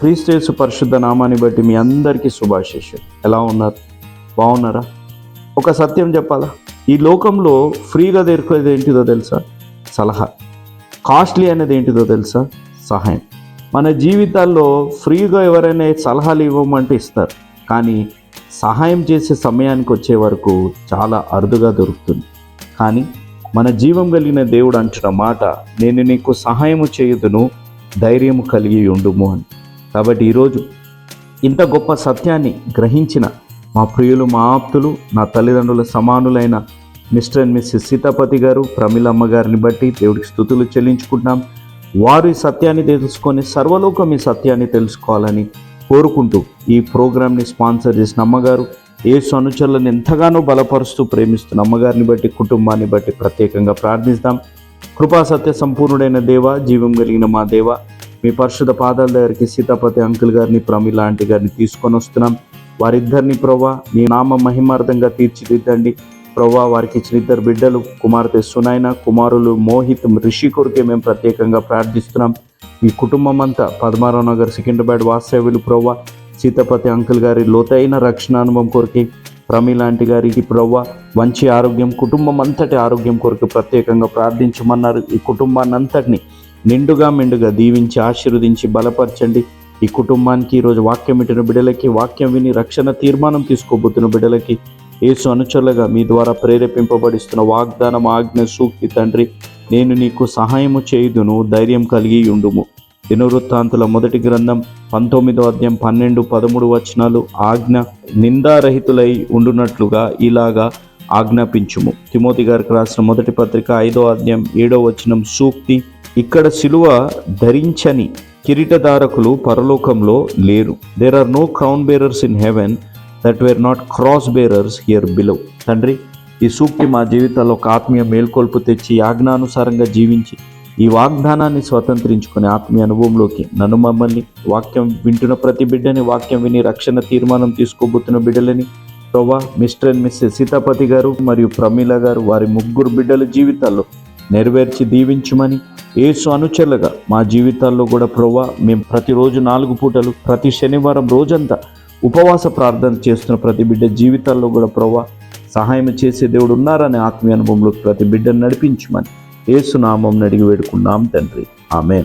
క్రీస్తేసు పరిశుద్ధ నామాన్ని బట్టి మీ అందరికీ శుభాశిష్యం ఎలా ఉన్నారు? బాగున్నారా? ఒక సత్యం చెప్పాలా? ఈ లోకంలో ఫ్రీగా దొరికేది ఏంటిదో తెలుసా? సలహా. కాస్ట్లీ అనేది ఏంటిదో తెలుసా? సహాయం. మన జీవితాల్లో ఫ్రీగా ఎవరైనా సలహాలు ఇవ్వమంటే ఇస్తారు. కానీ సహాయం చేసే సమయానికి వచ్చే వరకు చాలా అరుదుగా దొరుకుతుంది. కానీ మన జీవం కలిగిన దేవుడు అంటున్న మాట నేను నీకు సహాయము చేయుదును ధైర్యము కలిగి ఉండుము అని. కాబట్టి ఈరోజు ఇంత గొప్ప సత్యాన్ని గ్రహించిన మా ప్రియులు మా ఆప్తులు నా తల్లిదండ్రుల సమానులైన mister and missus Seethapathi garu Pramilamma గారిని బట్టి దేవుడికి స్థుతులు చెల్లించుకుంటున్నాం. వారు ఈ సత్యాన్ని తెలుసుకొని సర్వలోకం ఈ సత్యాన్ని తెలుసుకోవాలని కోరుకుంటూ ఈ ప్రోగ్రామ్ని స్పాన్సర్ చేసిన అమ్మగారు ఏసు అనుచరులను ఎంతగానో బలపరుస్తూ ప్రేమిస్తున్న అమ్మగారిని బట్టి కుటుంబాన్ని బట్టి ప్రత్యేకంగా ప్రార్థిస్తాం. కృపా సత్య సంపూర్ణుడైన దేవ జీవం కలిగిన మా దేవ మీ పరిశుద్ధ పాదాల దగ్గరికి సీతాపతి అంకుల్ గారిని ప్రమిళ ఆంటీ గారిని తీసుకొని వస్తున్నాం. వారిద్దరిని ప్రవ్వా మీ నామ మహిమార్థంగా తీర్చిదిద్దండి. ప్రవ్వా వారికి ఇచ్చిన ఇద్దరు బిడ్డలు కుమార్తె సునైన కుమారులు మోహిత్ రిషి కొరికే మేము ప్రత్యేకంగా ప్రార్థిస్తున్నాం. మీ కుటుంబం అంతా పద్మారావు నగర్ సికింద్రాబాద్ వాస్తవ్యులు ప్రవ్వా. సీతపతి అంకుల్ గారి లోతైన రక్షణ అనుభవం కొరికి ప్రమీలాంటి గారికి ప్రవ్వ మంచి ఆరోగ్యం కుటుంబం అంతటి ఆరోగ్యం కొరకు ప్రత్యేకంగా ప్రార్థించమన్నారు. ఈ కుటుంబాన్ని అంతటిని నిండుగా మెండుగా దీవించి ఆశీర్వదించి బలపరచండి. ఈ కుటుంబానికి ఈరోజు వాక్యం ఇట్టిన బిడ్డలకి వాక్యం విని రక్షణ తీర్మానం తీసుకోబోతున్న బిడ్డలకి యేసు అనుచరులుగా మీ ద్వారా ప్రేరేపింపబడిస్తున్న వాగ్దానం ఆజ్ఞ సూక్తి తండ్రి నేను నీకు సహాయము చేయుదును ధైర్యం కలిగి ఉండుము. దినవృత్తాంతుల మొదటి గ్రంథం పంతొమ్మిదో అధ్యాయం పన్నెండు పదమూడు వచనాలు ఆజ్ఞ నిందారహితులై ఉండునట్లుగా ఇలాగా ఆజ్ఞాపించుము. తిమోతి గారికి రాసిన మొదటి పత్రిక ఐదో అధ్యాయం ఏడో వచనం సూక్తి ఇక్కడ సిలువ ధరించని కిరీటధారకులు పరలోకంలో లేరు. There are no crown bearers in heaven that were not cross bearers here below తండ్రి ఈ సూక్తి మా జీవితాల్లో ఒక ఆత్మీయ మేల్కొల్పు తెచ్చి ఆజ్ఞానుసారంగా జీవించి ఈ వాగ్దానాన్ని స్వతంత్రించుకునే ఆత్మీయ అనుభవంలోకి నన్ను మమ్మల్ని వాక్యం వింటున్న ప్రతి బిడ్డని వాక్యం విని రక్షణ తీర్మానం తీసుకోబోతున్న బిడ్డలని ప్రభా మిస్టర్ అండ్ మిస్సెస్ సీతాపతి గారు మరియు ప్రమీల గారు వారి ముగ్గురు బిడ్డల జీవితాల్లో నెరవేర్చి దీవించమని ఏసు అనుచరులుగా మా జీవితాల్లో కూడా ప్రభా మేము ప్రతిరోజు నాలుగు పూటలు ప్రతి శనివారం రోజంతా ఉపవాస ప్రార్థన చేస్తున్న ప్రతి బిడ్డ జీవితాల్లో కూడా ప్రవ్వా సహాయం చేసే దేవుడు ఉన్నారనే ఆత్మీయ అనుభవంలో ప్రతి బిడ్డను నడిపించమని ఏసునామం అడిగి వేడుకున్నాం తండ్రి. ఆమెన్.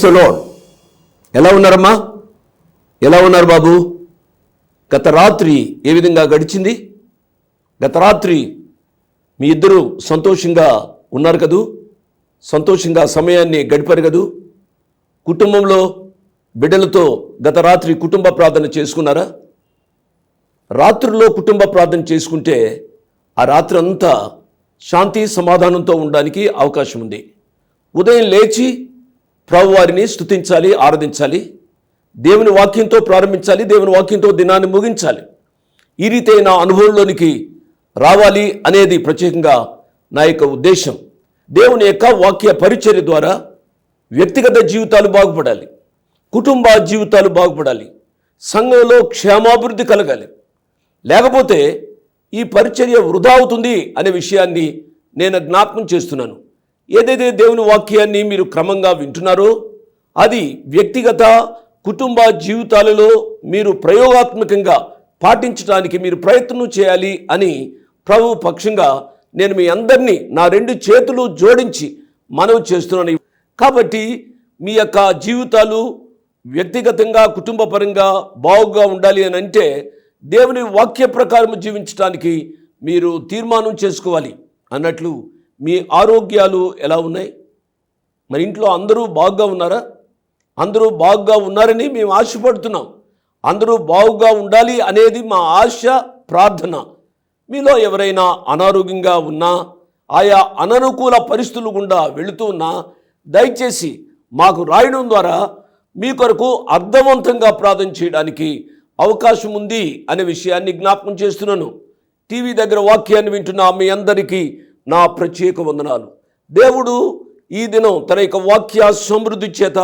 క్రైస్తలో ఎలా ఉన్నారమ్మా? ఎలా ఉన్నారు బాబు? గత రాత్రి ఏ విధంగా గడిచింది? గత రాత్రి మీ ఇద్దరు సంతోషంగా ఉన్నారు కదూ? సంతోషంగా సమయాన్ని గడిపారు కదూ? కుటుంబంలో బిడ్డలతో గత రాత్రి కుటుంబ ప్రార్థన చేసుకున్నారా? రాత్రుల్లో కుటుంబ ప్రార్థన చేసుకుంటే ఆ రాత్రి అంతా శాంతి సమాధానంతో ఉండడానికి అవకాశం ఉంది. ఉదయం లేచి ప్రభువారిని వారిని స్తుతించాలి ఆరాధించాలి. దేవుని వాక్యంతో ప్రారంభించాలి దేవుని వాక్యంతో దినాన్ని ముగించాలి. ఈ రీతి నా అనుభవంలోనికి రావాలి అనేది ప్రత్యేకంగా నా యొక్క ఉద్దేశం. దేవుని యొక్క వాక్య పరిచర్య ద్వారా వ్యక్తిగత జీవితాలు బాగుపడాలి. కుటుంబ జీవితాలు బాగుపడాలి. సంఘంలో క్షేమాభివృద్ధి కలగాలి. లేకపోతే ఈ పరిచర్య వృధా అవుతుంది అనే విషయాన్ని నేను జ్ఞాపకం చేస్తున్నాను. ఏదైతే దేవుని వాక్యాన్ని మీరు క్రమంగా వింటున్నారో అది వ్యక్తిగత కుటుంబ జీవితాలలో మీరు ప్రయోగాత్మకంగా పాటించడానికి మీరు ప్రయత్నం చేయాలి అని ప్రభు పక్షంగా నేను మీ అందరినీ నా రెండు చేతులు జోడించి మనవి చేస్తున్నాను. కాబట్టి మీ యొక్క జీవితాలు వ్యక్తిగతంగా కుటుంబపరంగా బాగుగా ఉండాలి అని అంటే దేవుని వాక్య ప్రకారం జీవించడానికి మీరు తీర్మానం చేసుకోవాలి అన్నట్లు మీ ఆరోగ్యాలు ఎలా ఉన్నాయి? మరి ఇంట్లో అందరూ బాగుగా ఉన్నారా? అందరూ బాగుగా ఉన్నారని మేము ఆశపడుతున్నాం. అందరూ బాగుగా ఉండాలి అనేది మా ఆశ ప్రార్థన. మీలో ఎవరైనా అనారోగ్యంగా ఉన్నా ఆయా అననుకూల పరిస్థితులు గుండా వెళుతూ ఉన్నా దయచేసి మాకు రాయడం ద్వారా మీ కొరకు అర్థవంతంగా ప్రార్థన చేయడానికి అవకాశం ఉంది అనే విషయాన్ని జ్ఞాపకం చేస్తున్నాను. టీవీ దగ్గర వాక్యాన్ని వింటున్న మీ అందరికీ నా ప్రత్యేక వందనాలు. దేవుడు ఈ దినం తన యొక్క వాక్య సమృద్ధి చేత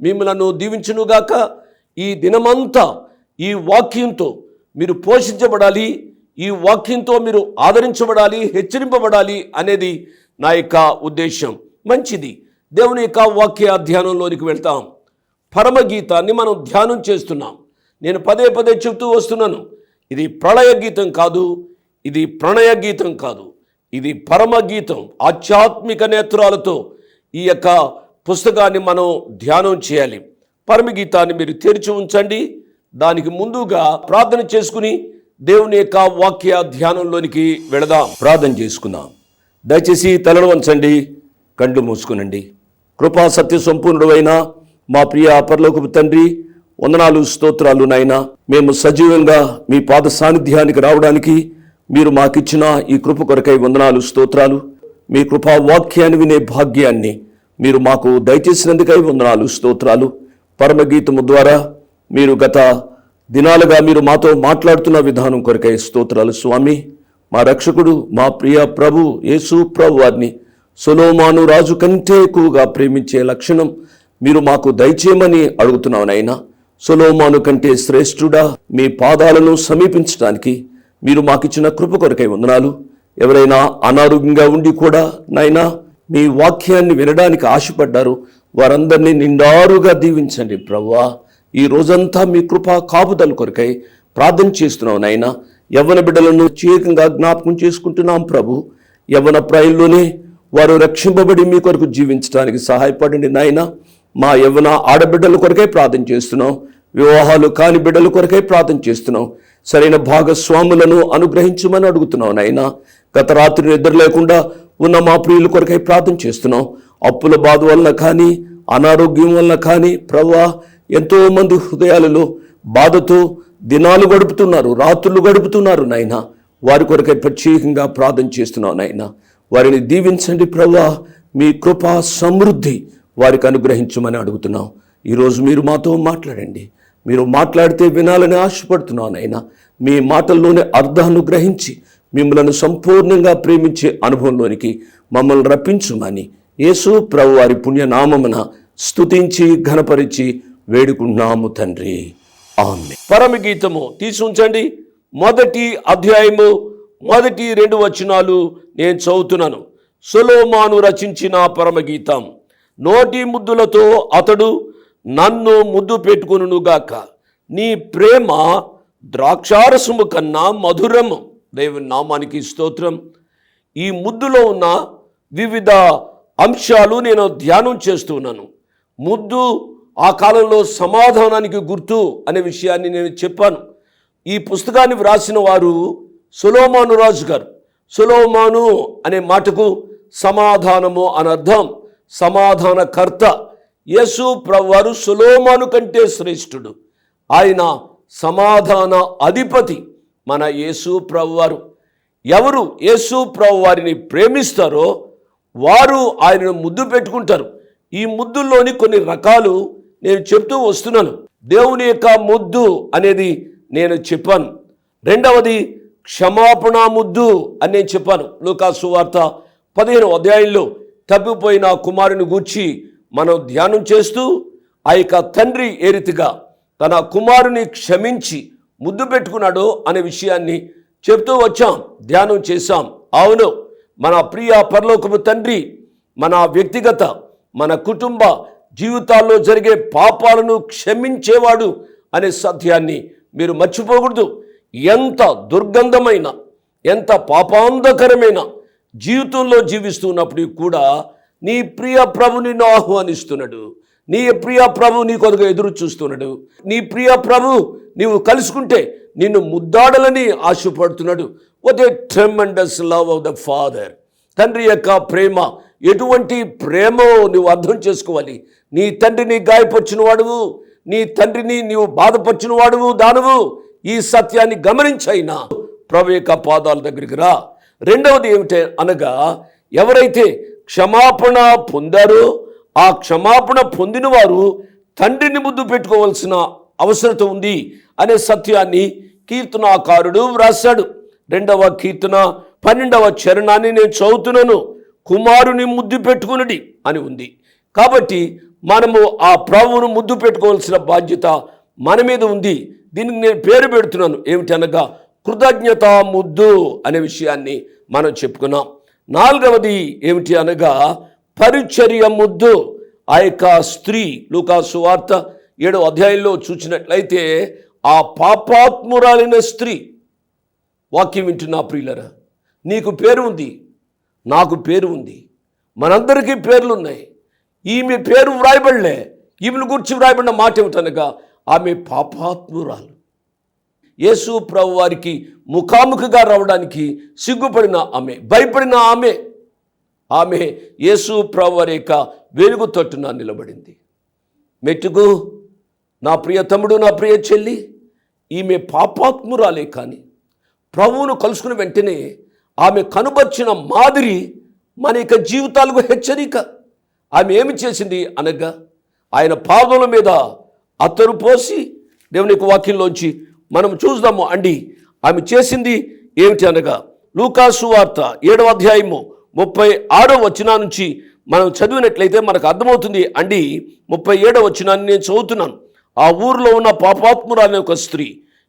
మిమ్మలను దీవించునుగాక. ఈ దినమంతా ఈ వాక్యంతో మీరు పోషించబడాలి ఈ వాక్యంతో మీరు ఆదరించబడాలి హెచ్చరింపబడాలి అనేది నా యొక్క ఉద్దేశం. మంచిది. దేవుని యొక్క వాక్య ధ్యానంలోనికి వెళ్తాం. పరమగీతాన్ని మనం ధ్యానం చేస్తున్నాం. నేను పదే పదే చెబుతూ వస్తున్నాను. ఇది ప్రళయ గీతం కాదు ఇది ప్రణయ గీతం కాదు. ఇది పరమగీతం ఆధ్యాత్మిక నేత్రాలతో ఈ యొక్క పుస్తకాన్ని మనం ధ్యానం చేయాలి. పరమగీతాన్ని మీరు తెరిచి ఉంచండి. దానికి ముందుగా ప్రార్థన చేసుకుని దేవుని యొక్క వాక్య ధ్యానంలోనికి వెళదాం. ప్రార్థన చేసుకుందాం. దయచేసి తలను వంచండి కండ్లు మూసుకునండి. కృపా సత్య సంపూర్ణుడు అయినా మా ప్రియ పరలోకపు తండ్రి వందనాలు స్తోత్రాలు నాయన. మేము సజీవంగా మీ పాద సాన్నిధ్యానికి రావడానికి మీరు మాకిచ్చిన ఈ కృప కొరకై వందనాలు స్తోత్రాలు. మీ కృపా వాక్యాన్ని వినే భాగ్యాన్ని మీరు మాకు దయచేసినందుకై వందనాలు స్తోత్రాలు. పరమగీతము ద్వారా మీరు గత దినాలుగా మీరు మాతో మాట్లాడుతున్న విధానం కొరకై స్తోత్రాలు స్వామి. మా రక్షకుడు మా ప్రియ ప్రభు యేసు ప్రభు వారిని సొలోమాను రాజు కంటే ఎక్కువగా ప్రేమించే లక్షణం మీరు మాకు దయచేయమని అడుగుతున్నావు నాయనా. సొలోమాను కంటే శ్రేష్ఠుడా మీ పాదాలను సమీపించడానికి మీరు మాకిచ్చిన కృప కొరకై వందనాలు. ఎవరైనా అనారోగ్యంగా ఉండి కూడా నాయనా మీ వాక్యాన్ని వినడానికి ఆశపడ్డారు వారందరినీ నిండారుగా దీవించండి ప్రవ్వా. ఈ రోజంతా మీ కృపా కాపుదల కొరకై ప్రార్థన చేస్తున్నాం నాయన. యవ్వన బిడ్డలను ప్రత్యేకంగా జ్ఞాపకం చేసుకుంటున్నాం ప్రభు. యవ్వన ప్రాయంలోనే వారు రక్షింపబడి మీ కొరకు జీవించడానికి సహాయపడండి నాయన. మా యవ్వన ఆడబిడ్డల కొరకై ప్రార్థన చేస్తున్నాం వివాహాలు కాని బిడ్డల కొరకై ప్రార్థన చేస్తున్నాం. సరైన భాగస్వాములను అనుగ్రహించమని అడుగుతున్నాం నాయన. గత రాత్రి నిద్ర లేకుండా ఉన్న మా ప్రియుల కొరకై ప్రార్థన చేస్తున్నాం అప్పుల బాధ వలన కానీ అనారోగ్యం వలన కానీ ప్రభా ఎంతోమంది హృదయాలలో బాధతో దినాలు గడుపుతున్నారు రాత్రులు గడుపుతున్నారు నాయన. వారి కొరకై ప్రత్యేకంగా ప్రార్థన చేస్తున్నాం నాయన. వారిని దీవించండి ప్రభా మీ కృపా సమృద్ధి వారికి అనుగ్రహించమని అడుగుతున్నాం ఈరోజు మీరు మాతో మాట్లాడండి. మీరు మాట్లాడితే వినాలని ఆశపడుతున్నాను అయినా మీ మాటల్లోనే అర్థాన్ని గ్రహించి మిమ్మల్ని సంపూర్ణంగా ప్రేమించే అనుభవంలోనికి మమ్మల్ని రప్పించుమని యేసు ప్రభు వారి పుణ్యనామమున స్తుతించి ఘనపరిచి వేడుకున్నాము తండ్రి. ఆమె పరమగీతము తీసి ఉంచండి. మొదటి అధ్యాయము మొదటి రెండు వచనాలు నేను చదువుతున్నాను. సొలోమాను రచించిన పరమగీతం నోటి ముద్దులతో అతడు నన్ను ముద్దు పెట్టుకునుగాక నీ ప్రేమ ద్రాక్షారసము కన్నా మధురము దేవుని నామానికి స్తోత్రం. ఈ ముద్దులో ఉన్న వివిధ అంశాలు నేను ధ్యానం చేస్తున్నాను ముద్దు ఆ కాలంలో సమాధానానికి గుర్తు అనే విషయాన్ని నేను చెప్పాను. ఈ పుస్తకాన్ని వ్రాసిన వారు సులోమాను రాజు గారు. సులోమాను అనే మాటకు సమాధానము అని అర్థం సమాధానకర్త. యేసు ప్రవారు సులోమాను కంటే శ్రేష్ఠుడు. ఆయన సమాధాన అధిపతి మన యేసు ప్రభువారు. ఎవరు యేసు ప్రవ్వారిని ప్రేమిస్తారో వారు ఆయనను ముద్దు పెట్టుకుంటారు. ఈ ముద్దుల్లోని కొన్ని రకాలు నేను చెప్తూ వస్తున్నాను. దేవుని యొక్క ముద్దు అనేది నేను చెప్పాను. రెండవది క్షమాపణ ముద్దు అని నేను చెప్పాను. లూకాసు వార్త పదిహేను అధ్యాయంలో తప్పిపోయిన కుమారుని గూర్చి మనం ధ్యానం చేస్తూ ఆ యొక్క తండ్రి ఏ రీతిగా తన కుమారుని క్షమించి ముద్దు పెట్టుకున్నాడో అనే విషయాన్ని చెప్తూ వచ్చాం ధ్యానం చేశాం. అవును మన ప్రియ పరలోకపు తండ్రి మన వ్యక్తిగత మన కుటుంబ జీవితాల్లో జరిగే పాపాలను క్షమించేవాడు అనే సత్యాన్ని మీరు మర్చిపోకూడదు. ఎంత దుర్గంధమైన ఎంత పాపాంధకరమైన జీవితంలో జీవిస్తున్నప్పుడు కూడా నీ ప్రియ ప్రభు నిన్ను ఆహ్వానిస్తున్నాడు. నీ ప్రియ ప్రభు నీ కొద్దిగా ఎదురు చూస్తున్నాడు. నీ ప్రియ ప్రభు నీవు కలుసుకుంటే నిన్ను ముద్దాడలని ఆశపడుతున్నాడు. What a tremendous love of the father తండ్రి యొక్క ప్రేమ ఎటువంటి ప్రేమో నువ్వు అర్థం చేసుకోవాలి. నీ తండ్రిని గాయపరిచిన వాడువు నీ తండ్రిని నీవు బాధపరిచిన వాడువు దానవు. ఈ సత్యాన్ని గమనించైనా ప్రభు యొక్క పాదాల దగ్గరికి రా. రెండవది ఏమిటే అనగా ఎవరైతే క్షమాపణ పొందారో. ఆ క్షమాపణ పొందిన వారు తండ్రిని ముద్దు పెట్టుకోవాల్సిన అవసరత ఉంది అనే సత్యాన్ని కీర్తనాకారుడు వ్రాశాడు. రెండవ కీర్తన పన్నెండవ చరణాన్ని నేను చదువుతున్నాను. కుమారుని ముద్దు పెట్టుకునడి అని ఉంది. కాబట్టి మనము ఆ ప్రభువును ముద్దు పెట్టుకోవాల్సిన బాధ్యత మన మీద ఉంది. దీనికి నేను పేరు పెడుతున్నాను. ఏమిటనగా కృతజ్ఞత ముద్దు అనే విషయాన్ని మనం చెప్పుకున్నాం. నాలుగవది ఏమిటి అనగా పరిచర్య ముద్దు. ఆ యొక్క స్త్రీ లూకాసు వార్త ఏడో అధ్యాయంలో చూసినట్లయితే ఆ పాపాత్మురాలైన స్త్రీ వాక్యం వింటున్నా ప్రియులరా నీకు పేరు ఉంది నాకు పేరు ఉంది మనందరికీ పేర్లు ఉన్నాయి. ఈమె పేరు వ్రాయబడలే ఈమెను గురించి వ్రాయబడిన మాట ఏమిటనగా ఆమె పాపాత్మురాలు. యేసు ప్రభు వారికి ముఖాముఖిగా రావడానికి సిగ్గుపడిన ఆమె భయపడిన ఆమె. ఆమె యేసు ప్రభు వారి యొక్క వెలుగు తట్టున నిలబడింది. మెట్టుకు నా ప్రియ తమ్ముడు నా ప్రియ చెల్లి ఈమె పాపాత్మురాలే కానీ ప్రభువును కలుసుకున్న వెంటనే ఆమె కనుపర్చిన మాదిరి మన యొక్క జీవితాలకు హెచ్చరిక. ఆమె ఏమి చేసింది అనగా ఆయన పాదముల మీద అత్తరు పోసి దేవుని యొక్క వాక్యంలోంచి మనం చూద్దాము అండి. ఆమె చేసింది ఏమిటి అనగా లూకాసు వార్త ఏడవ అధ్యాయము ముప్పై ఆరో వచనా నుంచి మనం చదివినట్లయితే మనకు అర్థమవుతుంది అండి. ముప్పై ఏడవ వచనాన్ని నేను చదువుతున్నాను. ఆ ఊరిలో ఉన్న పాపాత్మురాలనే ఒక స్త్రీ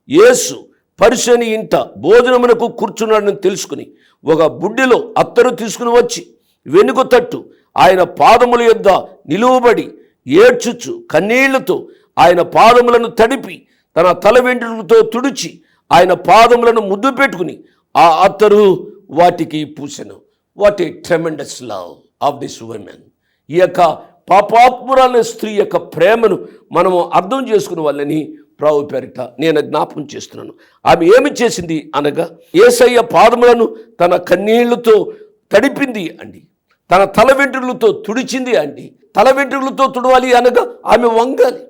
యేసు పరిశని ఇంట భోజనమునకు కూర్చున్నాడని తెలుసుకుని ఒక బుడ్డిలో అత్తరు తీసుకుని వచ్చి వెనుక తట్టు ఆయన పాదముల యొద్ద నిలువబడి ఏడ్చుచు కన్నీళ్ళతో ఆయన పాదములను తడిపి తన తల వెంట్రుకలతో తుడిచి ఆయన పాదములను ముద్దు పెట్టుకుని ఆ అత్తరు వాటికి పూసెను. What a tremendous love of this woman ఈ యొక్క పాపాత్మురాలైన స్త్రీ యొక్క ప్రేమను మనము అర్థం చేసుకున్న వాళ్ళని ప్రావు పేరిట నేను జ్ఞాపం చేస్తున్నాను. ఆమె ఏమి చేసింది అనగా ఏసయ్య పాదములను తన కన్నీళ్ళతో తడిపింది అండి. తన తల వెంట్రుకలతో తుడిచింది అండి. తల వెంట్రుకలతో తుడవాలి అనగా ఆమె వంగాలి.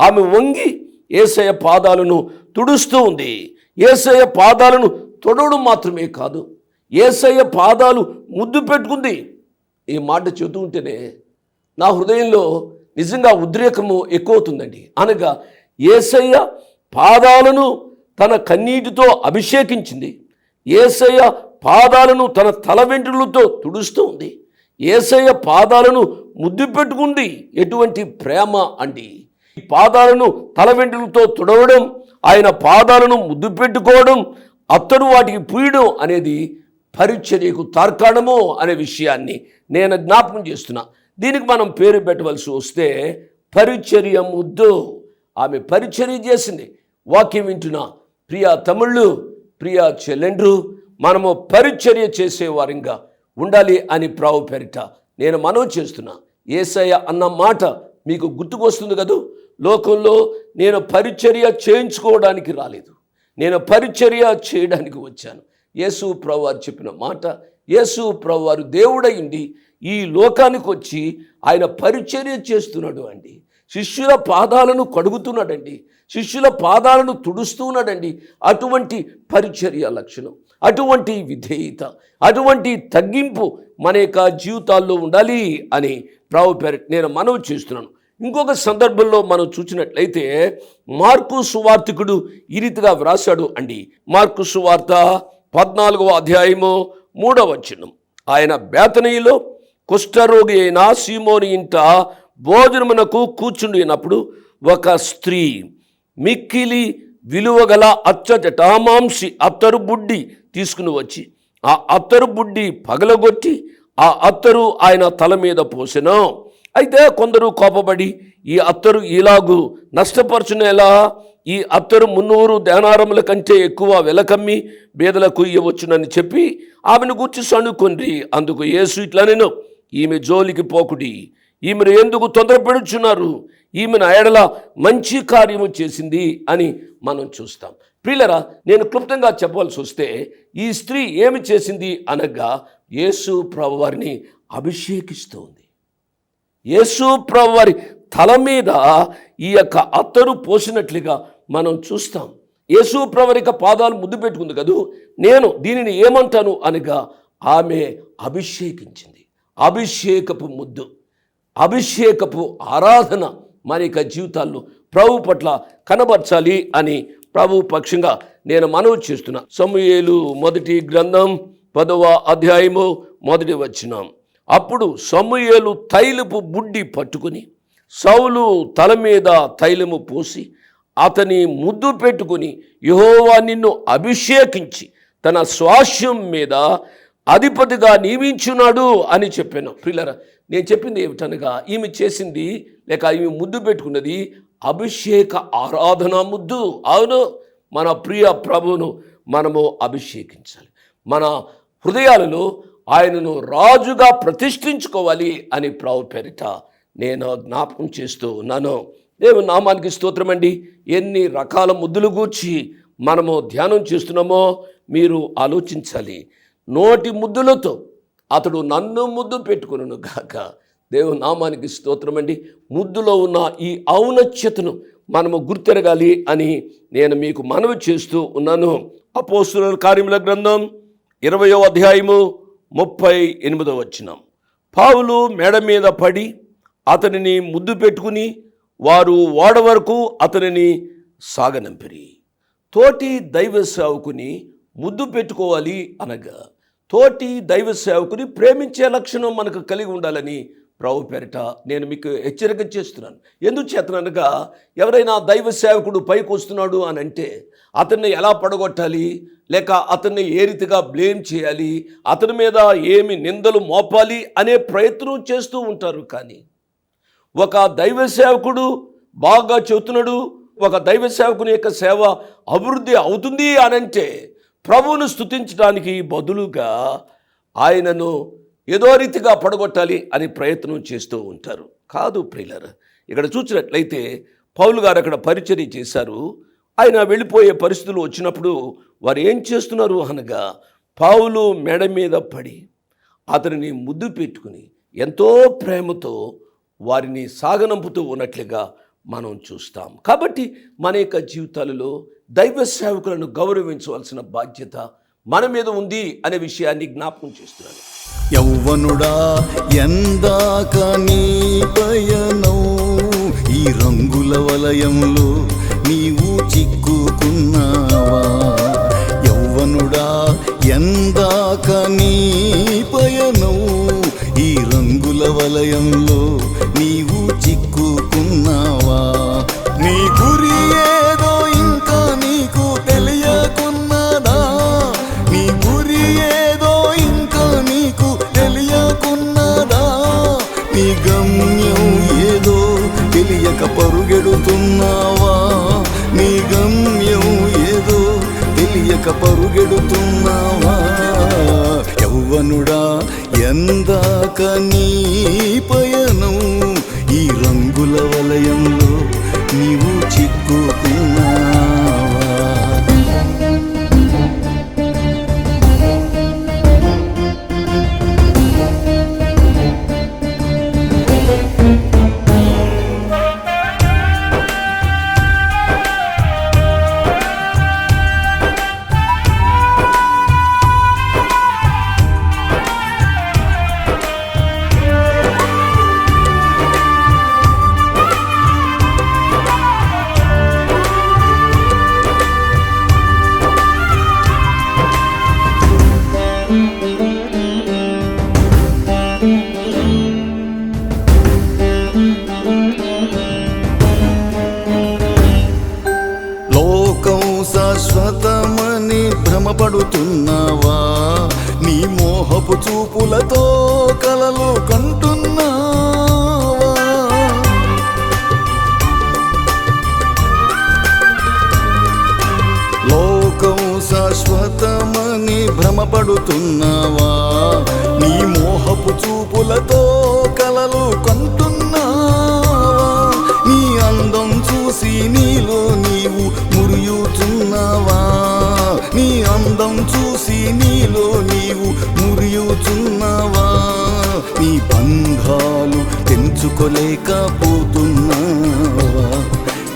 ఆమె వంగి ఏసయ పాదాలను తుడుస్తూ ఉంది. ఏసయ పాదాలను తొడవడం మాత్రమే కాదు. ఏసయ్య పాదాలు ముద్దు పెట్టుకుంది. ఈ మాట చెబుతూ ఉంటేనే నా హృదయంలో నిజంగా ఉద్రేకము ఎక్కువవుతుందండి. అనగా ఏసయ్య పాదాలను తన కన్నీటితో అభిషేకించింది. ఏసయ్య పాదాలను తన తల వెంట్రులతో తుడుస్తూ ఉంది. ఏసయ్య పాదాలను ముద్దు పెట్టుకుంది. ఎటువంటి ప్రేమ అండి. పాదాలను తల వెంట్రులతో తుడవడం ఆయన పాదాలను ముద్దు పెట్టుకోవడం అత్తడు వాటికి పూయడం అనేది పరిచర్యకు తార్కాణము అనే విషయాన్ని నేను జ్ఞాపకం చేస్తున్నా. దీనికి మనం పేరు పెట్టవలసి వస్తే పరిచర్య ముద్దు. ఆమె పరిచర్య చేసింది. వాక్యం వింటున్నా ప్రియా తమిళ్ళు ప్రియా చెల్లెండ్రు మనము పరిచర్య చేసేవారంగా ఉండాలి అని ప్రావు పెరిట నేను మనవి చేస్తున్నా. ఏసయ్య అన్న మాట మీకు గుర్తుకొస్తుంది కదూ? లోకంలో నేను పరిచర్య చేయించుకోవడానికి రాలేదు. నేను పరిచర్య చేయడానికి వచ్చాను. యేసు ప్రభు వారు చెప్పిన మాట యేసు ప్రభు వారు దేవుడయింది ఈ లోకానికి వచ్చి ఆయన పరిచర్య చేస్తున్నాడు అండి. శిష్యుల పాదాలను కడుగుతున్నాడండి శిష్యుల పాదాలను తుడుస్తున్నాడండి అటువంటి పరిచర్య లక్షణం అటువంటి విధేయత అటువంటి తగ్గింపు మన యొక్క జీవితాల్లో ఉండాలి అని ప్రభు పేరు నేను మనవి చేస్తున్నాను. ఇంకొక సందర్భంలో మనం చూసినట్లయితే మార్కు సువార్తికుడు ఈ రీతిగా వ్రాశాడు అండి. మార్కు సువార్త పద్నాలుగవ అధ్యాయము మూడవ వచనం. ఆయన బేతనీయులో కుష్ఠరోగి అయిన సీమోని ఇంట భోజనమునకు కూర్చుండినప్పుడు ఒక స్త్రీ మిక్కిలి విలువగల అచ్చ జటామాంసి అత్తరు బుడ్డి తీసుకుని వచ్చి ఆ అత్తరు బుడ్డి పగలగొట్టి ఆ అత్తరు ఆయన తల మీద పోసిన. అయితే కొందరు కోపపడి ఈ అత్తరు ఇలాగు నష్టపరచునేలా? ఈ అత్తరు మున్నూరు దేనారముల కంటే ఎక్కువ వెలకమ్మి బీదలకు ఇవ్వచ్చునని చెప్పి ఆమెను గుర్చి సణుకొండ్రి. అందుకు ఏసు ఇట్లా నేను ఈమె జోలికి పోకుడి. ఈమెను ఎందుకు తొందరపెడుచున్నారు? ఈమెను ఎడల మంచి కార్యము చేసింది అని మనం చూస్తాం. ప్రియులరా నేను క్లుప్తంగా చెప్పవలసి వస్తే ఈ స్త్రీ ఏమి చేసింది అనగా యేసు ప్రభువారిని అభిషేకిస్తోంది. యేసు వారి తల మీద ఈ యొక్క అత్తరు పోసినట్లుగా మనం చూస్తాం. యేసు ప్రవరిక పాదాలు ముద్దు పెట్టుకుంది కదూ? నేను దీనిని ఏమంటాను అనగా ఆమె అభిషేకించింది. అభిషేకపు ముద్దు అభిషేకపు ఆరాధన మరి యొక్క జీవితాల్లో ప్రభు పట్ల కనబరచాలి అని ప్రభు పక్షంగా నేను మనవి చేస్తున్నా. సమూయేలు మొదటి గ్రంథం పదవ అధ్యాయము మొదటి వచ్చినాం అప్పుడు సమూయేలు తైలపు బుడ్డి పట్టుకుని సౌలు తల మీద తైలము పోసి అతని ముద్దు పెట్టుకుని యహోవా నిన్ను అభిషేకించి తన స్వాస్యం మీద అధిపతిగా నియమించున్నాడు అని చెప్పాను. ప్రిల్లరా నేను చెప్పింది ఏమిటనగా ఈమె చేసింది లేక ఈమె ముద్దు పెట్టుకున్నది అభిషేక ఆరాధన ముద్దు. అవును మన ప్రియ ప్రభువును మనము అభిషేకించాలి. మన హృదయాలలో ఆయనను రాజుగా ప్రతిష్ఠించుకోవాలి అని ప్రావు పేరిట నేను జ్ఞాపకం చేస్తూ ఉన్నాను. దేవుని నామానికి స్తోత్రమండి ఎన్ని రకాల ముద్దులు గూర్చి మనము ధ్యానం చేస్తున్నామో మీరు ఆలోచించాలి. నోటి ముద్దులతో అతడు నన్ను ముద్దు పెట్టుకును గాక. దేవుని నామానికి స్తోత్రమండి ముద్దులో ఉన్న ఈ ఔనత్యతను మనము గుర్తెరగాలి అని నేను మీకు మనవి చేస్తూ ఉన్నాను. అపోస్తుల కార్యముల గ్రంథం ఇరవయో అధ్యాయము ముప్పై ఎనిమిదో వచ్చినాం పావులు మేడ మీద పడి అతనిని ముద్దు పెట్టుకుని వారు ఓడ వరకు అతనిని సాగనంపిరి. తోటి దైవ సేవకుని ముద్దు పెట్టుకోవాలి అనగా తోటి దైవ సేవకుని ప్రేమించే లక్షణం మనకు కలిగి ఉండాలని ప్రభు పేరిట నేను మీకు హెచ్చరిక చేస్తున్నాను. ఎందుకు చేతనగా ఎవరైనా దైవ సేవకుడు పైకి వస్తున్నాడు అని అంటే అతన్ని ఎలా పడగొట్టాలి? లేక అతన్ని ఏ రీతిగా బ్లేమ్ చేయాలి? అతని మీద ఏమి నిందలు మోపాలి అనే ప్రయత్నం చేస్తూ ఉంటారు కానీ. ఒక దైవ సేవకుడు బాగా చెబుతున్నాడు ఒక దైవ సేవకుని యొక్క సేవ అభివృద్ధి అవుతుంది అనంటే ప్రభువును స్థుతించడానికి బదులుగా ఆయనను ఏదో రీతిగా పడగొట్టాలి అని ప్రయత్నం చేస్తూ ఉంటారు. కాదు ప్రియులర్ ఇక్కడ చూసినట్లయితే పౌలు గారు అక్కడ పరిచర్య చేశారు. ఆయన వెళ్ళిపోయే పరిస్థితులు వచ్చినప్పుడు వారు ఏం చేస్తున్నారు అనగా పావులు మెడ మీద పడి అతనిని ముద్దు పెట్టుకుని ఎంతో ప్రేమతో వారిని సాగనంపుతూ ఉన్నట్లుగా మనం చూస్తాం. కాబట్టి మన యొక్క జీవితాలలో దైవ సేవకులను గౌరవించవలసిన బాధ్యత మన మీద ఉంది అనే విషయాన్ని జ్ఞాపకం చేస్తున్నాను. యౌవనుడా ఎందాక నీ పయనం ఈ రంగుల వలయంలో నీవు చిక్కుకున్నావా? యౌవనుడా ఎందాక నీ పయనం ఈ రంగుల వలయంలో నీవు చిక్కుకున్నావా? నీ గురి ఏదో ఇంకా నీకు తెలియకున్నదా నీ గురి ఏదో ఇంకా నీకు తెలియకున్నదా నీ గమ్యం ఏదో తెలియక పరుగెడుతున్నావా? నీ పై చూపులతో కలలు కొంటున్నావా? నీ అందం చూసి నీలో నీవు మురియుచున్నావా? నీ అందం చూసి నీలో నీవు మురియుచున్నావా? నీ బంధాలు తెంచుకోలేకపోతున్నావా?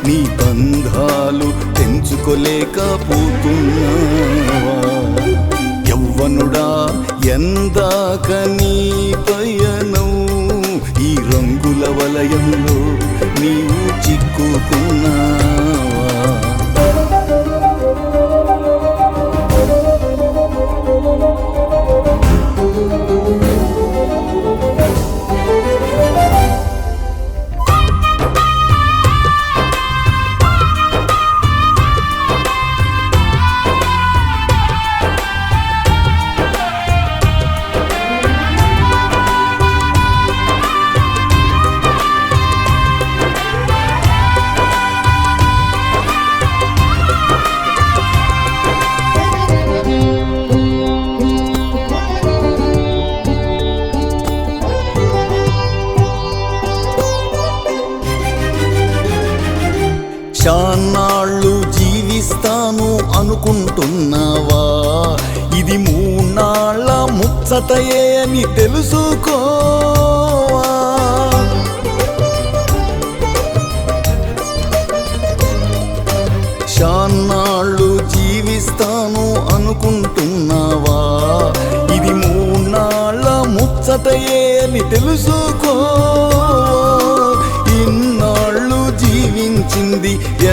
నీ బంధాలు తెంచుకోలేకపోతున్నావా? యవ్వనుడా ఎందాక నీ వలయంలో నీవు చిక్కుకున్నా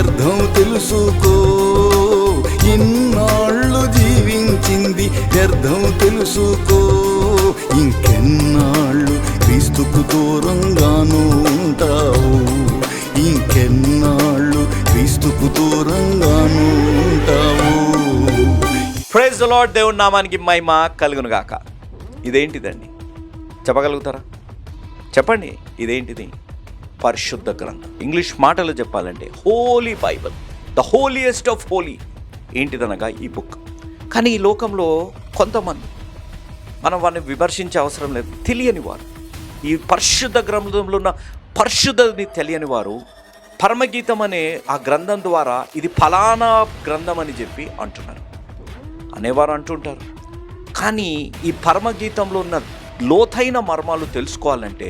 వ్యర్థం తెలుసుకో. ఇన్నాళ్ళు జీవించింది వ్యర్థం తెలుసుకో. ఇంకెన్నాళ్ళు క్రీస్తుకు దూరంగాను ఉంటావు. ఇంకెన్నాళ్ళు క్రీస్తుకు దూరంగాను ఉంటావు. ప్రైజ్ లాడ్ లార్డ్ దేవుని నామానికి మహిమ కలుగునుగాక. ఇదేంటిదండి? చెప్పగలుగుతారా? చెప్పండి ఇదేంటిది? పరిశుద్ధ గ్రంథం. ఇంగ్లీష్ మాటలు చెప్పాలంటే Holy Bible the holiest of holy ఏంటిదనగా ఈ బుక్. కానీ ఈ లోకంలో కొంతమంది మనం వారిని విమర్శించే అవసరం లేదు తెలియని వారు. ఈ పరిశుద్ధ గ్రంథంలో ఉన్న పరిశుద్ధని తెలియని వారు పరమగీతం అనే ఆ గ్రంథం ద్వారా ఇది ఫలానా గ్రంథం అని చెప్పి అంటున్నారు. అనేవారు అంటుంటారు కానీ ఈ పరమగీతంలో ఉన్న లోతైన మర్మాలు తెలుసుకోవాలంటే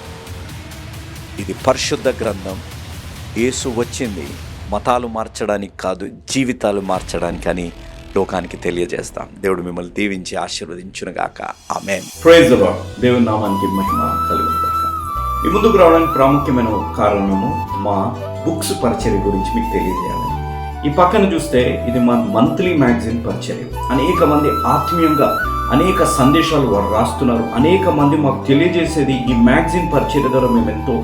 ఇది పరిశుద్ధ గ్రంథం. యేసు వచ్చింది. మతాలు మార్చడానికి కాదు జీవితాలు మార్చడానికి అని లోకానికి తెలియజేస్తాం. దేవుడు మిమ్మల్ని దీవించి ఆశీర్వదించునుగాక. ఆమె ప్రైజ్ దేవుని నామానికి మహిమ కలుగును ఈ ముందుకు రావడానికి ప్రాముఖ్యమైన కారణము మా బుక్స్ పరిచర్య గురించి మీకు తెలియజేయాలి. ఈ పక్కన చూస్తే ఇది మా మంత్లీ మ్యాగజైన్ పరిచర్య. అనేక మంది ఆత్మీయంగా అనేక సందేశాలు వారు రాస్తున్నారు. అనేక మంది మాకు తెలియజేసేది ఈ మ్యాగజైన్ పరిచర్య ద్వారా మేము ఎంతో